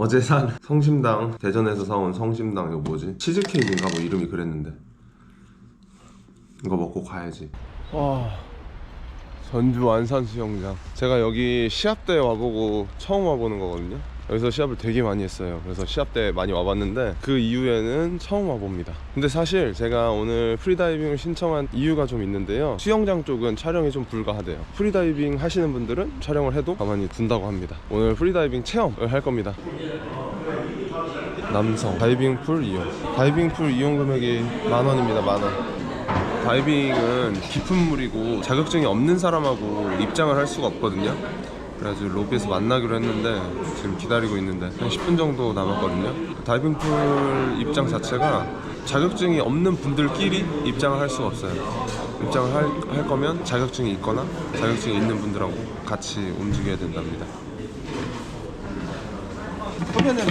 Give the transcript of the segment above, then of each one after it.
어제 산 성심당 대전에서 사온 성심당 이거 뭐지? 치즈케이크인가? 뭐 이름이 그랬는데. 이거 먹고 가야지. 와 전주 안산 수영장. 제가 여기 시합 때 와보고 처음 와보는 거거든요 여기서 시합을 되게 많이 했어요. 그래서 시합 때 많이 와봤는데 그 이후에는 처음 와봅니다. 근데 사실 제가 오늘 프리다이빙을 신청한 이유가 좀 있는데요. 수영장 쪽은 촬영이 좀 불가하대요. 프리다이빙 하시는 분들은 촬영을 해도 가만히 둔다고 합니다. 오늘 프리다이빙 체험을 할 겁니다. 남성 다이빙풀 이용. 다이빙풀 이용 금액이 만 원입니다 만원. 다이빙은 깊은 물이고 자격증이 없는 사람하고 입장을 할 수가 없거든요. 그래가지고 로비에서 만나기로 했는데 지금 기다리고 있는데 한 10분 정도 남았거든요. 다이빙풀 입장 자체가 자격증이 없는 분들끼리 입장을 할 수가 없어요. 입장을 할, 할 거면 자격증이 있거나 자격증이 있는 분들하고 같이 움직여야 된답니다. 그러면은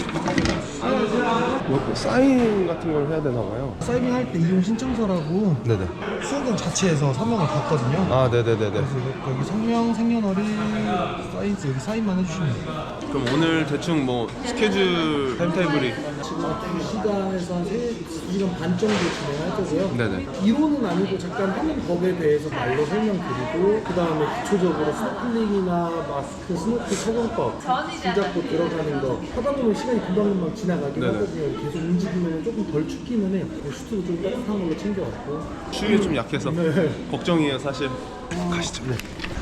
뭐 사인 같은 걸 해야 되나 봐요. 사이빙 할 때 이용 신청서라고 네네. 수영장 자체에서 서명을 받거든요. 아 네네네네. 그래서 여기 성명, 생년월일, 사인 여기 사인만 해주시면 돼요. 그럼 오늘 대충 뭐 스케줄 타임테이블이 지금 2시간에서 한 3시간 반 정도 진행할 거고요. 네네. 이론은 아니고 잠깐 하는 법에 대해서 말로 설명드리고 그 다음에 기초적으로 스노클링이나 마스크, 스노클 착용법 줄잡고 들어가는 거 하다 보면 시간이 금방금방 지나가긴 네네. 하거든요. 계속 움직이면 조금 덜 춥기는 해요. 그 슈트도 좀 따뜻한 걸로 챙겨왔고 추위에 좀 약해서 네. 걱정이에요 사실 가시죠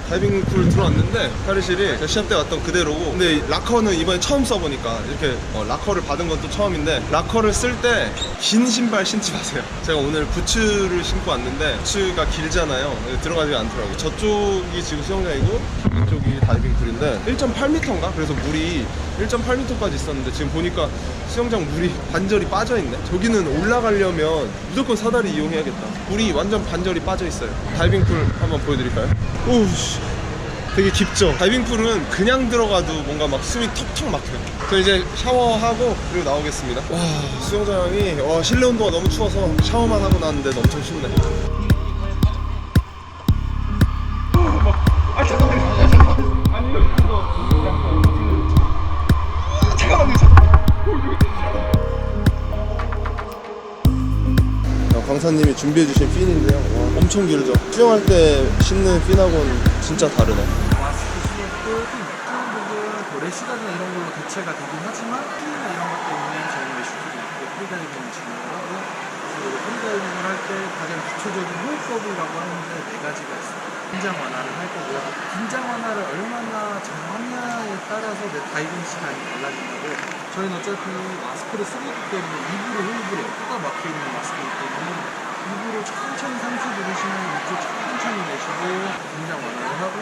다이빙 풀 들어왔는데 탈의실이 제가 시합 때 왔던 그대로고. 근데 이 라커는 이번에 처음 써보니까 이렇게 어, 라커를 받은 건 또 처음인데 라커를 쓸 때 긴 신발 신지 마세요. 제가 오늘 부츠를 신고 왔는데 부츠가 길잖아요. 들어가지 않더라고요. 저쪽이 지금 수영장이고 이쪽이 다이빙 풀인데 1.8m인가? 그래서 물이 1.8m까지 있었는데 지금 보니까 수영장 물이 반절이 빠져 있네? 저기는 올라가려면 무조건 사다리 이용해야겠다. 물이 완전 반절이 빠져 있어요. 다이빙 풀 한번 보여드릴까요? 오우씨 되게 깊죠? 다이빙풀은 그냥 들어가도 뭔가 막 숨이 턱턱 막혀요. 저 이제 샤워하고 그리고 나오겠습니다. 와 수영장이 와 실내 온도가 너무 추워서 샤워만 하고 나왔는데 엄청 춥네. 자, 강사님이 준비해주신 핀인데요. 와, 엄청 길죠? 수영할 때 신는 핀하고는 진짜 다르네. 좀 특정 부분 뭐 래시가드나 이런 걸로 대체가 되긴 하지만 핀이나 이런 것 때문에 저희는 래쉬도 있고 프리다이빙을 진행을 하고 그리고 프리다이빙을 할 때 가장 기초적인 호흡법이라고 하는데 네 가지가 있어요. 긴장 완화를 할 거고요. 긴장 완화를 얼마나 잘하냐에 따라서 내 다이빙 시간이 달라진다고 저희는 어차피 마스크를 쓰고 있기 때문에 입으로 호흡을. 코가 막혀있는 마스크이기 때문에 입으로 천천히 상체 들으시면 이쪽 천천히 내쉬고 긴장 완화를 하고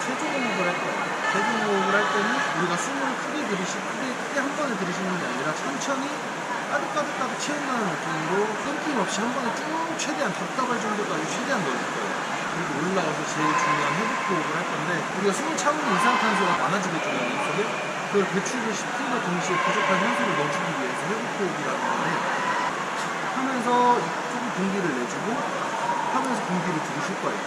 체중 호흡을 할 거예요. 체중 호흡을 할 때는 우리가 숨을 크게 들이시 크게 크게 한 번에 들이쉬는 게 아니라 천천히 까득까득까득 채운다는 느낌으로 끊김없이 한 번에 쭉 최대한 답답할 정도까지 최대한 넣을 거예요. 그리고 올라가서 제일 중요한 회복 호흡을 할 건데 우리가 숨을 참으면 이산탄소가 많아지겠잖아요. 몸속에 그걸 배출을 시킴과 동시에 부족한 산소를 넣어주기 위해서 회복 호흡이라는 건데 하면서 공기를 내주고 하면서 공기를 들이쉴 거예요.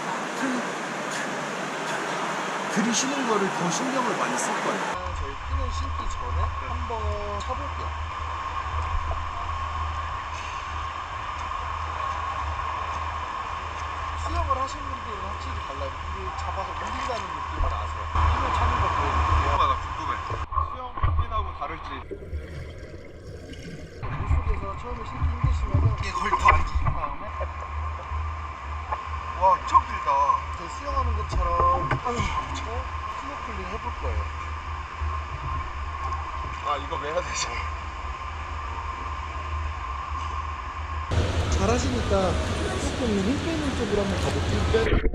들이쉬는 거를 더 신경을 많이 쓸 거예요. 저희 끈을 신기 전에 한번 쳐볼게요. 수영을 하시는 분들은 확실히 달라요. 물을 잡아서 물린다는 느낌을 아세요. 힘을 차는 거 보여드릴게요. 나 궁금해. 수영 핀하고 다를지. 물속에서 처음에 신기 힘드시면은 이게 거의 잘하시니까 조금 힘 빼는 쪽으로 한번 가볼게요.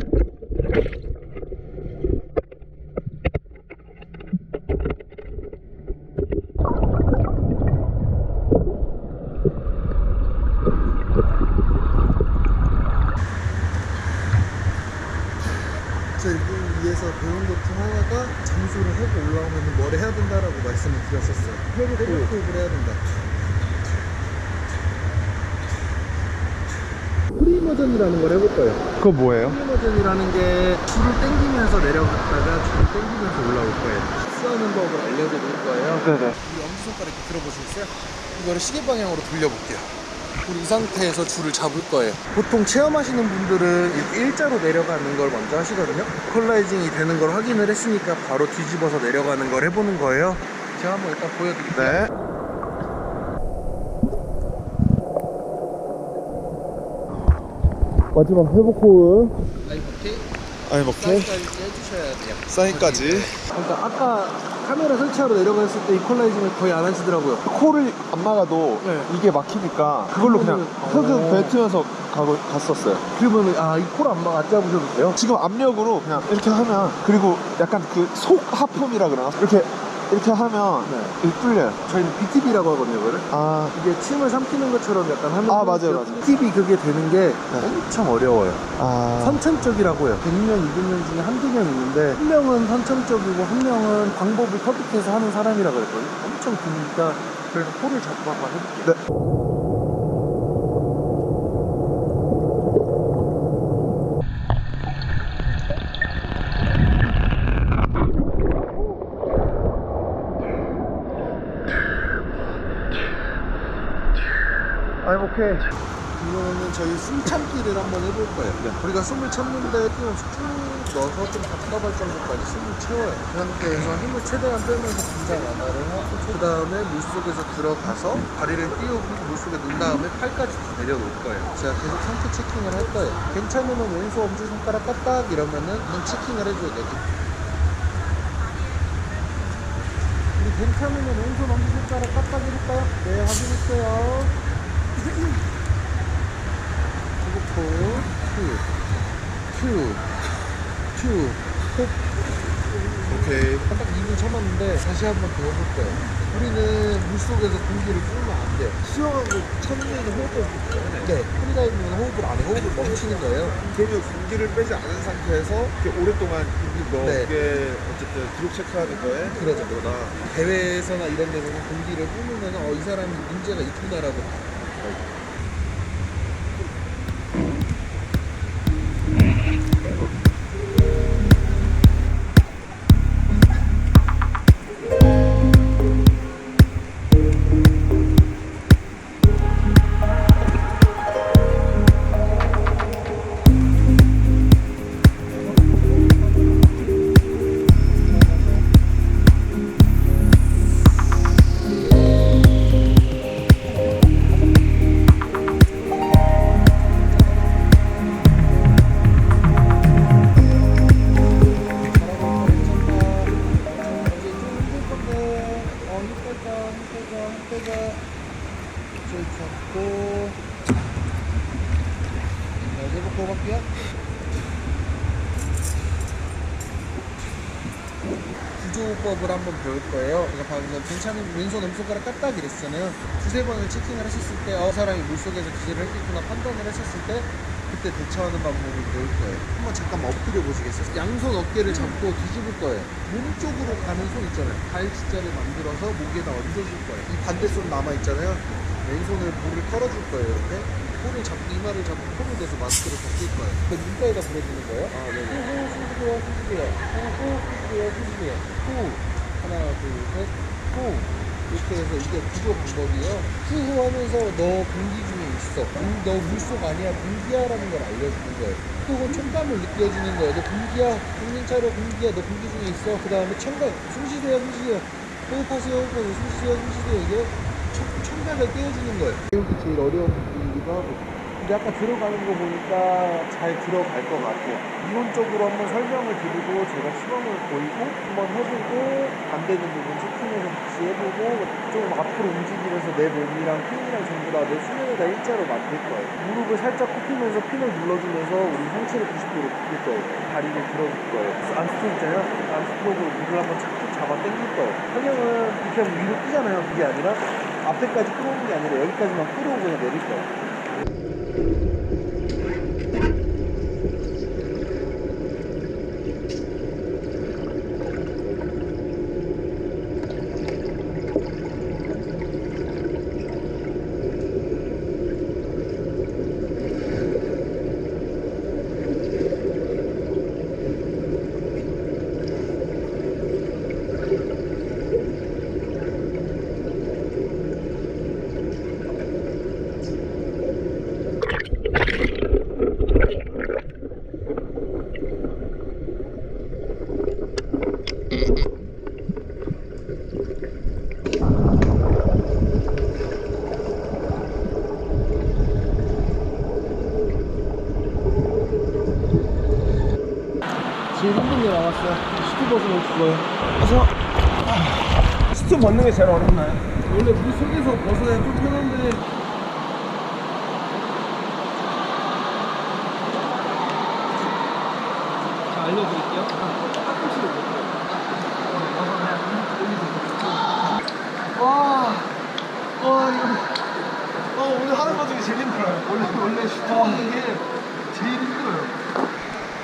저 이걸 위해서 배운 것 중 하나가 잠수를 하고 올라오면 뭘 해야 된다라고 말씀을 드렸었어요 회복 호흡을 해야 된다 프리머전이라는 걸 해볼 거예요 그거 뭐예요? 프리머전이라는 게 줄을 당기면서 내려갔다가 줄을 당기면서 올라올 거예요 수하는 법을 알려드릴 거예요. 네네. 이 엄지손가락 이렇게 들어보시겠어요? 이거를 시계 방향으로 돌려볼게요. 우리 이 상태에서 줄을 잡을 거예요. 보통 체험하시는 분들은 이렇게 일자로 내려가는 걸 먼저 하시거든요. 콜라이징이 되는 걸 확인을 했으니까 바로 뒤집어서 내려가는 걸 해보는 거예요. 제가 한번 일단 보여드릴게요. 네. 마지막 회복 호흡. 아니 먹게. 사이즈까지 해주셔야 돼요. 사인까지. 그러니까 아까 카메라 설치하러 내려갔을 때 이퀄라이징을 거의 안 하시더라고요. 코를 안 막아도 네. 이게 막히니까 그걸로 그냥 그거는- 흙을 뱉으면서 가고 갔었어요. 그러면 아이콜안 잡으셔도 돼요? 지금 압력으로 그냥 이렇게 하면 그리고 약간 그 속 하품이라 그러나 이렇게 이렇게 하면 네. 이게 뚫려요. 저희는 BTB라고 하거든요, 이거를. 아 이게 침을 삼키는 것처럼 약간 하면 아, 맞아요, 맞아요. BTB 그게 되는 게 엄청 어려워요. 아. 선천적이라고 해요. 100명, 200명 중에 한두 명 있는데 한 명은 선천적이고 한 명은 방법을 터득해서 하는 사람이라 그랬거든요. 엄청 드니까 그래서 코를 잡고 한번 해볼게요. 네. I'm okay. 이거는 저희 숨 참기를 한번 해볼 거예요. 우리가 숨을 참는데 쭉 넣어서 좀 답답할 정도까지 숨을 채워요. 그 상태에서 힘을 최대한 빼면서 긴장 완화를 하고 그 다음에 물속에서 들어가서 다리를 띄우고 물속에 넣은 다음에 팔까지 다 내려놓을 거예요. 제가 계속 상태 체킹을 할 거예요. 괜찮으면 왼손 엄지손가락 까딱 이러면은 한번 체킹을 해줘야 돼요. 괜찮으면 왼손 엄지손가락 해볼까요? 네, 확인했어요. 큐, 큐, 호. 오케이. 딱 2분 참았는데 다시 한번더 해볼 거예요. 우리는 물 속에서 공기를 뿌리면 안 돼요. 수영하고 찾는 호흡을. 네. 프리다이빙은 호흡을 안 해. 호흡을 멈추는 거예요. 그러면 공기를 빼지 않은 상태에서 이렇게 오랫동안 너 네. 이게 어쨌든 기록 체크하는 거에 그러죠. 거다. 대회에서나 이런 데서는 공기를 뿜으면 어, 이 사람이 문제가 있구나라고. 어, 구조법을 한번 배울 거예요. 그러니까 방금 괜찮은 왼손 엄손가락 까딱 이랬잖아요. 두세 번을 체킹을 하셨을 때, 어, 사람이 물속에서 기절을 했겠구나 판단을 하셨을 때, 그때 대처하는 방법을 배울 거예요. 한번 잠깐 엎드려 보시겠어요? 양손 어깨를 잡고 뒤집을 거예요. 몸 쪽으로 가는 손 있잖아요. 발 X자를 만들어서 목에다 얹어줄 거예요. 이 반대손 남아있잖아요. 왼손을 볼을 털어줄 거예요. 이렇게. 코를 잡고, 이마를 잡고 폰을 대서 마스크를 벗길 거예요. 그 눈가에다 불어주는 거예요. 아, 네네. 후, 숨기세요, 숨기세요. 후, 후, 숨기세요, 숨기세요. 후. 하나, 둘, 셋. 후. 이렇게 해서 이게 구조 방법이에요. 후후 하면서 너 공기 중에 있어. 공- 너 물속 아니야. 공기야 라는 걸 알려주는 거예요. 그리고 촉감을 느껴주는 거예요. 너 공기야. 차려. 공기야. 너 공기 중에 있어. 그 다음에 청각. 숨 쉬세요. 숨 쉬세요. 호흡하세요. 호흡하세요. 숨 쉬세요. 숨 쉬세요. 이게 청, 청각을 깨워주는 거예요. 이게 제일 어려운 부분이기도 하고. 근데 아까 들어가는 거 보니까 잘 들어갈 것 같아요. 이론적으로 한번 설명을 드리고 제가 시범을 보이고 한번 해보고 안 되는 부분 체킹해서 다시 해보고 좀 앞으로 움직이면서 내 몸이랑 핀이랑 전부 다 내 수면에다 일자로 만들 거예요. 무릎을 살짝 굽히면서 핀을 눌러주면서 우리 상체를 90도로 굽힐 거예요. 다리를 들어줄 거예요. 암스트로 있잖아요. 암스트로으로 물을 한번 착착 잡아 당길 거예요. 한영은 이렇게 하면 위로 뛰잖아요. 그게 아니라 앞에까지 끌어오는 게 아니라 여기까지만 끌어오고 그냥 내릴 거예 요. 제일 힘든 게 남았어요. 시트 벗으면 죽어요. 가서 스트 벗는 게 제일 어렵나요? 원래 물 속에서 벗어야 좀 편한데 자 알려드릴게요. 못 와, 와 이거 어, 오늘 하는 것 중에 제일 힘들어요. 원래 원래 슈팅 하는 게 제일 힘들어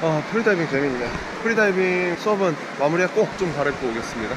요. 아 프리다이빙 재밌네. 프리다이빙 수업은 마무리했고 좀 갈아입고 오겠습니다.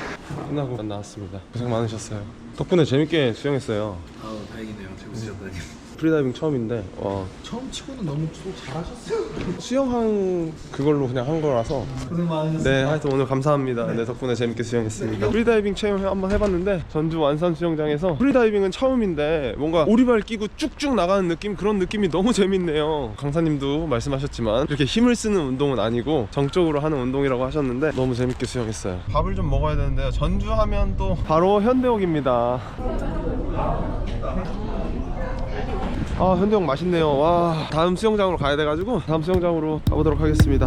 끝나고 나왔습니다. 고생 많으셨어요. 덕분에 재밌게 수영했어요. 아우 다행이네요. 재밌으셨다니. 프리다이빙 처음인데 와, 처음 치고는 너무 또 잘하셨어요. 수영한 그걸로 그냥 한 거라서. 고생 많으셨어요. 네 하여튼 오늘 감사합니다. 네 덕분에 재밌게 수영했습니다. 프리다이빙 체험 한번 해봤는데 전주 완산 수영장에서 프리다이빙은 처음인데 뭔가 오리발 끼고 쭉쭉 나가는 느낌? 그런 느낌이 너무 재밌네요. 강사님도 말씀하셨지만 이렇게 힘을 쓰는 운동은 아니고 정적으로 하는 운동이라고 하셨는데 너무 재밌게 수영했어요. 밥을 좀 먹어야 되는데요. 전주 하면 또 바로 현대옥입니다 아 현대옥 맛있네요. 와 다음 수영장으로 가야 돼가지고 다음 수영장으로 가보도록 하겠습니다